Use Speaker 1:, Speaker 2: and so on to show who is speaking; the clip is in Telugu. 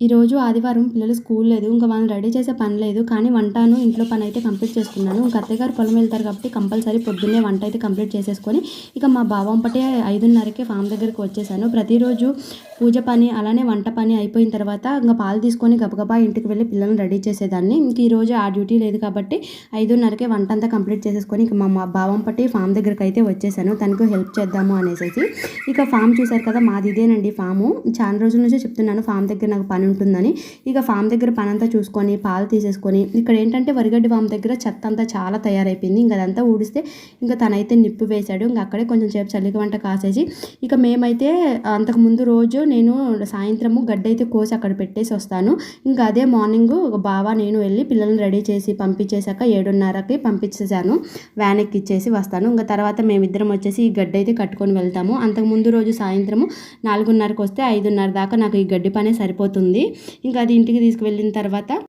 Speaker 1: ఈరోజు ఆదివారం పిల్లలు స్కూల్ లేదు ఇంకా వాళ్ళని రెడీ చేసే పని లేదు కానీ వంటను ఇంట్లో పని అయితే కంప్లీట్ చేసుకున్నాను. ఇంకా అత్తగారు పొలం వెళ్తారు కాబట్టి కంపల్సరీ పొద్దున్నే వంట అయితే కంప్లీట్ చేసేసుకొని ఇక మా బావంపటే ఐదున్నరకే ఫామ్ దగ్గరికి వచ్చేసాను. ప్రతిరోజు పూజ పని అలానే వంట పని అయిపోయిన తర్వాత ఇంకా పాలు తీసుకొని గబగబా ఇంటికి వెళ్ళి పిల్లల్ని రెడీ చేసేదాన్ని. ఇంక ఈరోజు ఆ డ్యూటీ లేదు కాబట్టి ఐదున్నరకే వంట అంతా కంప్లీట్ చేసేసుకొని ఇక మా బావం పట్టి ఫామ్ దగ్గరికి అయితే వచ్చేసాను. తనకు హెల్ప్ చేద్దాము అనేసి ఇక ఫామ్ చూశారు కదా మాది ఇదేనండి ఫాము. చాలా రోజుల నుంచి చెప్తున్నాను ఫామ్ దగ్గర నాకు పని ఉంటుందని. ఇక ఫామ్ దగ్గర పని అంతా చూసుకొని పాలు తీసేసుకొని ఇక్కడ ఏంటంటే వరిగడ్డి ఫామ్ దగ్గర చెత్త అంతా చాలా తయారైపోయింది. ఇంకా అదంతా ఊడిస్తే ఇంకా తనైతే నిప్పు వేశాడు. ఇంకా అక్కడే కొంచెం సేపు చలిక వంట కాసేసి. ఇక మేమైతే అంతకుముందు రోజు నేను సాయంత్రము గడ్డైతే అయితే కోసి అక్కడ పెట్టేసి వస్తాను. ఇంకా అదే మార్నింగ్ ఒక బావ నేను వెళ్ళి పిల్లల్ని రెడీ చేసి పంపించేశాక ఏడున్నరకి పంపించేశాను. వ్యాన్ ఎక్కిచ్చేసి వస్తాను. ఇంకా తర్వాత మేమిద్దరం వచ్చేసి ఈ గడ్డ అయితే కట్టుకొని వెళ్తాము. అంతకుముందు రోజు సాయంత్రము నాలుగున్నరకు వస్తే ఐదున్నర దాకా నాకు ఈ గడ్డి పనే సరిపోతుంది. ఇంకా అది ఇంటికి తీసుకువెళ్ళిన తర్వాత